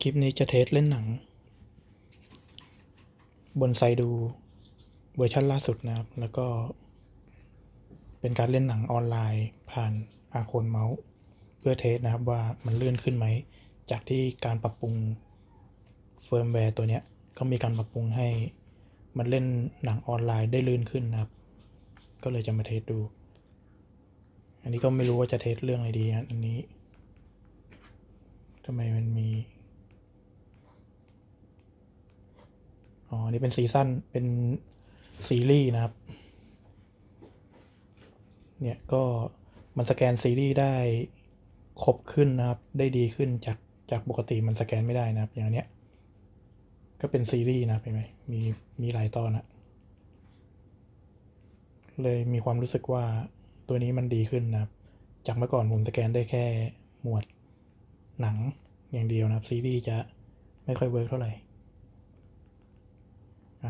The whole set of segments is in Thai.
คลิปนี้จะเทสเล่นหนัง บนไซดูเวอร์ชันล่าสุดนะครับ แล้วก็ เป็นการเล่นหนังออนไลน์ผ่านอาโคนเมาส์ เพื่อเทสนะครับว่ามันเลื่อนขึ้นไหม จากที่การปรับปรุงเฟิร์มแวร์ตัวเนี้ยก็มีการปรับปรุงให้มันเล่นหนังออนไลน์ได้ลื่นขึ้นนะครับ ก็เลยจะมาเทสดู อันนี้ก็ไม่รู้ว่าจะเทสเรื่องอะไรดีอันนี้ทำไมมันมี อ๋อ นี่เป็นซีซั่น เป็นซีรีส์นะครับ เนี่ยก็มันสแกนซีรีส์ได้ครบขึ้นนะครับ ได้ดีขึ้นจากจากปกติมันสแกนไม่ได้นะครับ อย่างเนี้ย ก็เป็นซีรีส์นะเห็นไหมมีมีหลายตอนอะเลยมีความรู้สึกว่าตัวนี้มันดีขึ้นนะครับ จากเมื่อก่อนผมสแกนได้แค่หมวดหนังอย่างเดียวนะครับ ซีรีส์จะไม่ค่อยเวิร์กเท่าไหร่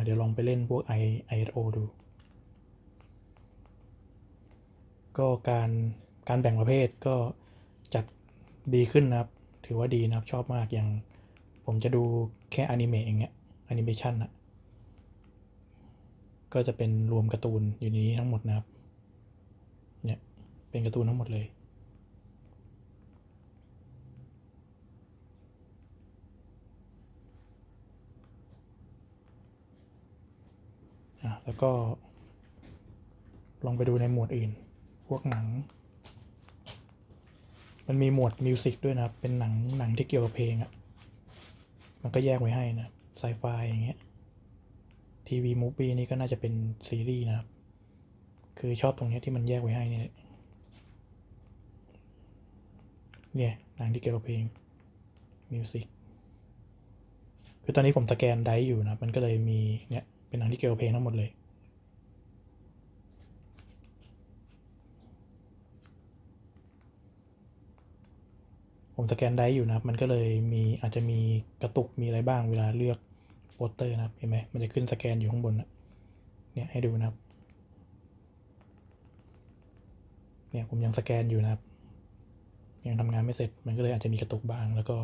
เดี๋ยวลองไปเล่นพวก i ISO ดู ก็การการแบ่งประเภทก็จัดดีขึ้นนะครับ ถือว่าดีนะครับชอบมากอย่างผมจะดูแค่อนิเมะอย่างเงี้ยแอนิเมชันอะก็จะเป็นรวมการ์ตูนอยู่ในนี้ทั้งหมดนะครับ เนี่ย เป็นการ์ตูนทั้งหมดเลยะแล้วก็ ลองไปดูในหมวดอื่น พวกหนัง มันมีหมวดมิวสิกด้วยนะครับ เป็นหนังหนังที่เกี่ยวกับเพลงอะ่ะ มันก็แยกไว้ให้นะไซไฟอย่างเงี้ยทีวีมูฟี่นี่ก็น่าจะเป็นซีรีส์นะครับ คือชอบตรงนี้ที่มันแยกไว้ให้นี่เนี่ยหนังที่เกี่ยวกับเพลงมิวสิกคือตอนนี้ผมสแกนไดอยู่นะ มันก็เลยมีเนี่ย เป็นหนังที่เกี่ยวเพลงทั้งหมดเลยผมสแกนไดร์อยู่นะครับ มันก็เลยมีอาจจะมีกระตุกมีอะไรบ้างเวลาเลือกโปสเตอร์นะครับ เห็นไหมมันจะขึ้นสแกนอยู่ข้างบนนะเนี่ยให้ดูนะครับ เนี่ยผมยังสแกนอยู่นะครับ ยังทำงานไม่เสร็จ มันก็เลยอาจจะมีกระตุกบ้าง แล้วก็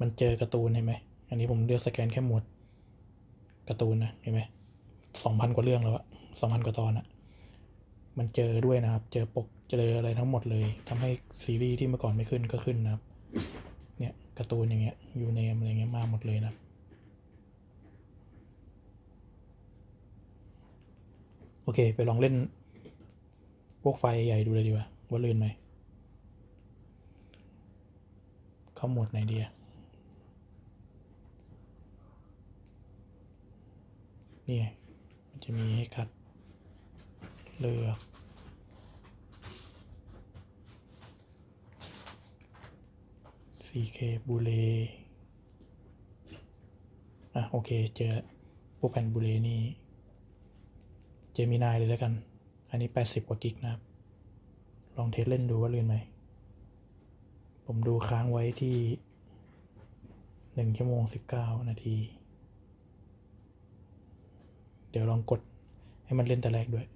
มันเจอการ์ตูนเห็นไหม อันนี้ผมเลือกสแกนแค่หมวด การ์ตูนนะเห็นไหมสองพันกว่าเรื่องแล้วอะสองพันกว่าตอนอะมันเจอด้วยนะครับ เจอปกเจออะไรทั้งหมดเลยทำให้ซีรีส์ที่เมื่อก่อนไม่ขึ้นก็ขึ้นนะครับ เนี่ยการ์ตูนอย่างเงี้ยยูเนมอะไรเงี้ยมาหมดเลยนะโอเค ไปลองเล่นพวกไฟใหญ่ดูเลยดีกว่าว่าลื่นไหมเข้าหมดไหนดีอะ นี่ไงมันจะมีให้คัดเลือก 4K บูเลอะโอเคเจอแล้วพวกแผ่นบูเลนี่เจมินายเลยแล้วกัน อันนี้ 80 กว่ากิกนะครับ ลองเทสเล่นดูว่าลื่นไหม ผมดูค้างไว้ที่ 1 ชั่วโมง 19 นาที เดี๋ยวลองกดให้มันเล่นแต่แรกด้วย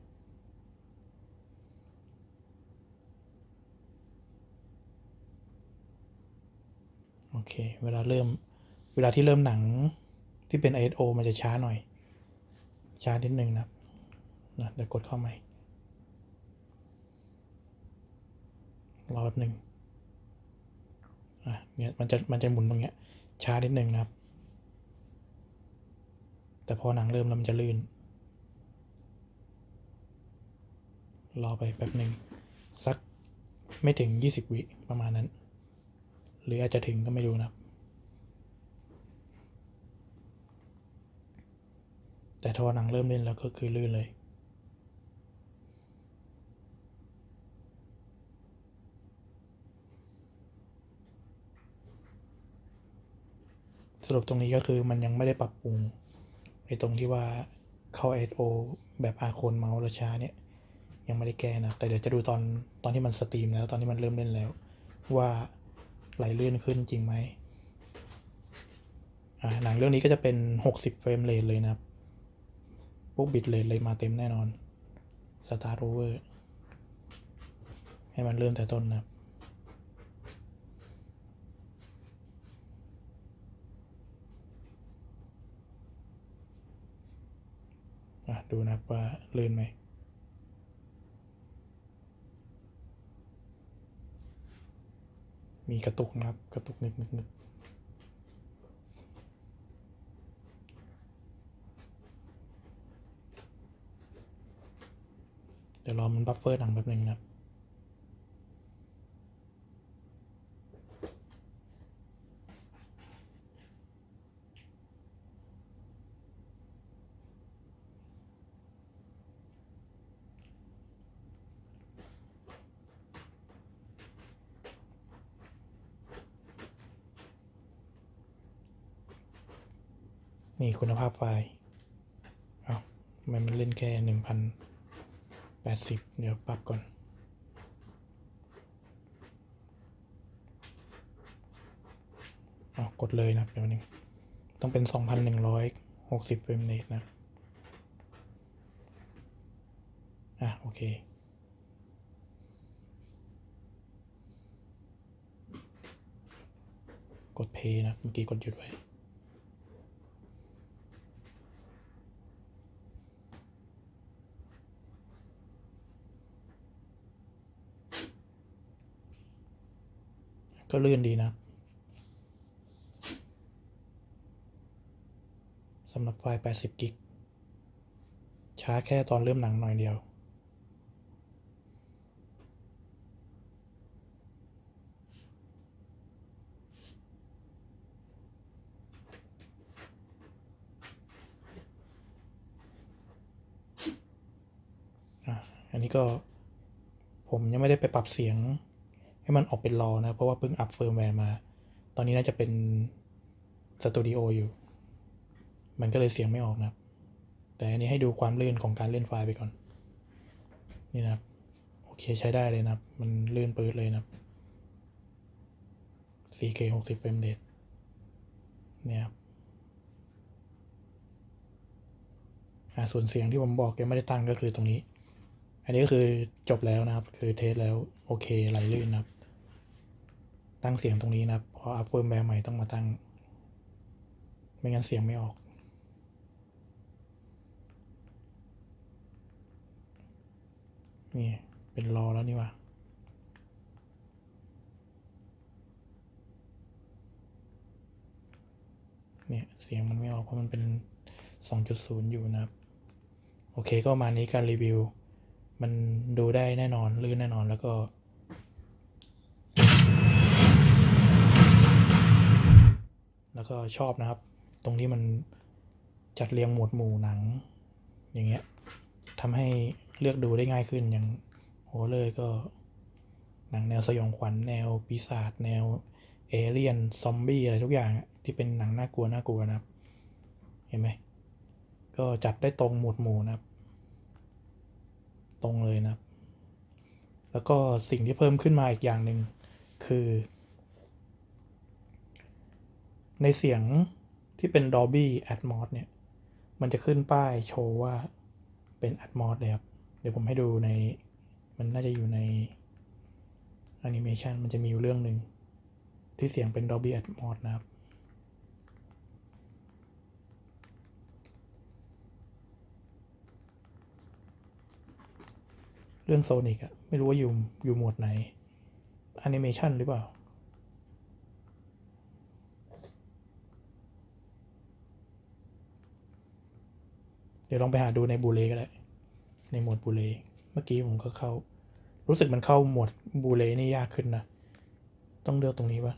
โอเค เวลาเริ่ม เวลาที่เริ่มหนังที่เป็น ISO มันจะช้าหน่อย ช้านิดนึงนะนะเดี๋ยวกดเข้าใหม่ รอแป๊บหนึ่งอะเนี่ยมันจะมันจะหมุนตรงเนี้ยช้านิดนึงนะครับ แต่พอหนังเริ่มแล้วมันจะลื่น รอไปแป๊บหนึ่งสักไม่ถึงยี่สิบวิประมาณนั้น หรืออาจจะถึงก็ไม่รู้นะ แต่ทอหนังเริ่มเล่นแล้วก็คือลื่นเลยสรุปตรงนี้ก็คือมันยังไม่ได้ปรับปรุง ไอ้ตรงที่ว่าเข้า ISO แบบอาโคนเมาส์แล้วช้าเนี่ย ยังไม่ได้แก้นะ แต่เดี๋ยวจะดูตอนตอนที่มันสตรีมแล้ว ตอนที่มันเริ่มเล่นแล้ว ว่าไหลเลื่อนขึ้นจริงไหมอ่าหนังเรื่องนี้ก็จะเป็น 60 เฟรมเรทเลยนะครับพวกบิตเรทเลยมาเต็มแน่นอน Start Over ให้มันเริ่มแต่ต้นนะครับ ดูนะครับว่าลื่นไหมมีกระตุกนะครับกระตุกนึกนึกนึกเดี๋ยวรอมันบัฟเฟอร์หนังแป๊บนึงนะครับ นี่คุณภาพไฟล์เอาทำไมมันเล่นแค่หนึ่งพันแปดสิบเดี๋ยวปรับก่อน เอากดเลยนะเดี๋ยวนึงต้องเป็นสองพันหนึ่งร้อยหกสิบเฟรมเรทนะ อะ โอเคกดเพย์นะ เมื่อกี้กดหยุดไว้ ก็ลื่นดีนะสำหรับไฟล์ 80 กิก ช้าแค่ตอนเริ่มหนังหน่อยเดียว อันนี้ก็ผมยังไม่ได้ไปปรับเสียง ให้มันออกเป็นรอนะ เพราะว่าเพิ่งอัพเฟิร์มแวร์มา ตอนนี้น่าจะเป็นสตูดิโออยู่ มันก็เลยเสียงไม่ออกนะครับ แต่อันนี้ให้ดูความลื่นของการเล่นไฟล์ไปก่อน นี่นะครับ โอเคใช้ได้เลยนะครับ มันลื่นปื๊ดเลยนะครับ 4K 60 frame rate เนี่ยครับอ่าส่วนเสียงที่ผมบอกยังไม่ได้ตั้งก็คือตรงนี้ อันนี้ก็คือจบแล้วนะครับ คือเทสแล้ว โอเคไหลลื่นนะครับ ตั้งเสียงตรงนี้นะครับพราะอัพเฟิร์มแวร์ใหม่ต้องมาตั้ง ไม่งั้นเสียงไม่ออก นี่ เป็นรอแล้วนี่ว่าเนี่ย เสียงมันไม่ออกเพราะมันเป็น 2.0 อยู่นะครับ โอเคก็ประมาณนี้การรีวิว มันดูได้แน่นอนลื่นแน่นอนแล้วก็ ก็ชอบนะครับ ตรงที่มันจัดเรียงหมวดหมู่หนัง อย่างเงี้ยทำให้เลือกดูได้ง่ายขึ้นอย่างโหเลยก็ หนังแนวสยองขวัญแนวปีศาจแนวเอเลียนซอมบี้อะไรทุกอย่างที่เป็นหนังน่ากลัวน่ากลัวนะครับ เห็นไหมก็จัดได้ตรงหมวดหมู่นะครับ ตรงเลยนะครับ แล้วก็สิ่งที่เพิ่มขึ้นมาอีกอย่างหนึ่งคือ ในเสียงที่เป็น Dolby Atmos เนี่ย มันจะขึ้นป้ายโชว์ว่าเป็น Atmos เลยครับ เดี๋ยวผมให้ดูใน มันน่าจะอยู่ใน Animation มันจะมีอยู่เรื่องหนึ่งที่เสียงเป็น Dolby Atmos นะครับเรื่องโซนิกอะไม่รู้ว่าอยู่อยู่หมวดไหนแอนิเมชันหรือเปล่า ดี๋ยวลองไปหาดูในบูเลก็ได้ ในหมวดบูเลเมื่อกี้ผมก็เข้า รู้สึกมันเข้าหมวดบูเลนี่ยากขึ้นนะ ต้องเลือกตรงนี้ปะ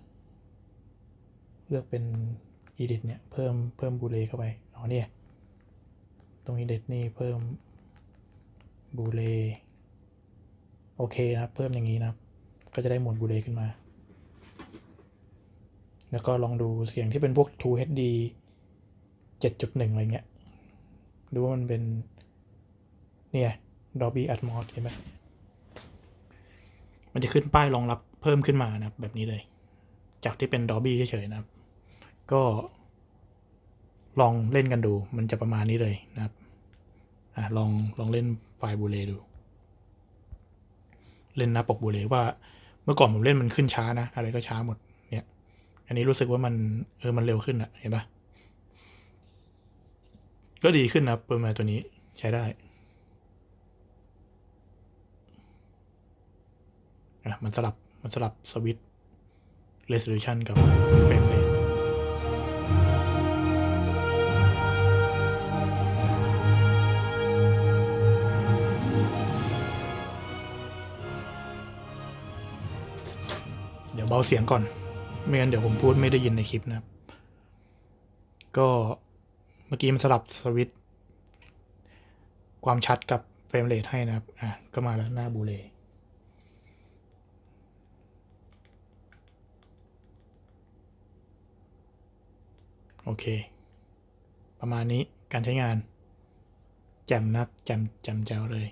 เลือกเป็น edit เนี่ย เพิ่มเพิ่มบูเลเข้าไปอ๋อเนี่ย ตรง edit นี่เพิ่มบูเลโอเคนะเพิ่มอย่างนี้นะ ก็จะได้หมวดบูเลขึ้นมา แล้วก็ลองดูเสียงที่เป็นพวก True HD 7.1 อะไรเงี้ย ดูว่ามันเป็น เนี่ย Dolby Atmos เห็นไหมมันจะขึ้นป้ายรองรับเพิ่มขึ้นมานะครับ แบบนี้เลย จากที่เป็น Dolby เฉยๆนะครับ ก็ลองเล่นกันดู มันจะประมาณนี้เลยนะครับอะลองลองเล่นไฟล์บูเลดู เล่นหน้าปกบูเลว่า เมื่อก่อนผมเล่นมันขึ้นช้านะ อะไรก็ช้าหมด เนี่ย อันนี้รู้สึกว่ามันเออมันเร็วขึ้นอะเห็นปะ ก็ดีขึ้นนะเปิดมาตัวนี้ใช้ได้อะมันสลับ มันสลับสวิตช์ resolution กับเฟรมเรทเดี๋ยวเบาเสียงก่อน ไม่งั้นเดี๋ยวผมพูดไม่ได้ยินในคลิปนะครับ ก็ เมื่อกี้มันสลับสวิตช์ความชัดกับเฟรมเรทให้นะครับ อะ ก็มาแล้วหน้าบูเลโอเค ประมาณนี้การใช้งาน แจ่มนะครับแจ่มแจ่มแจ๋วเลย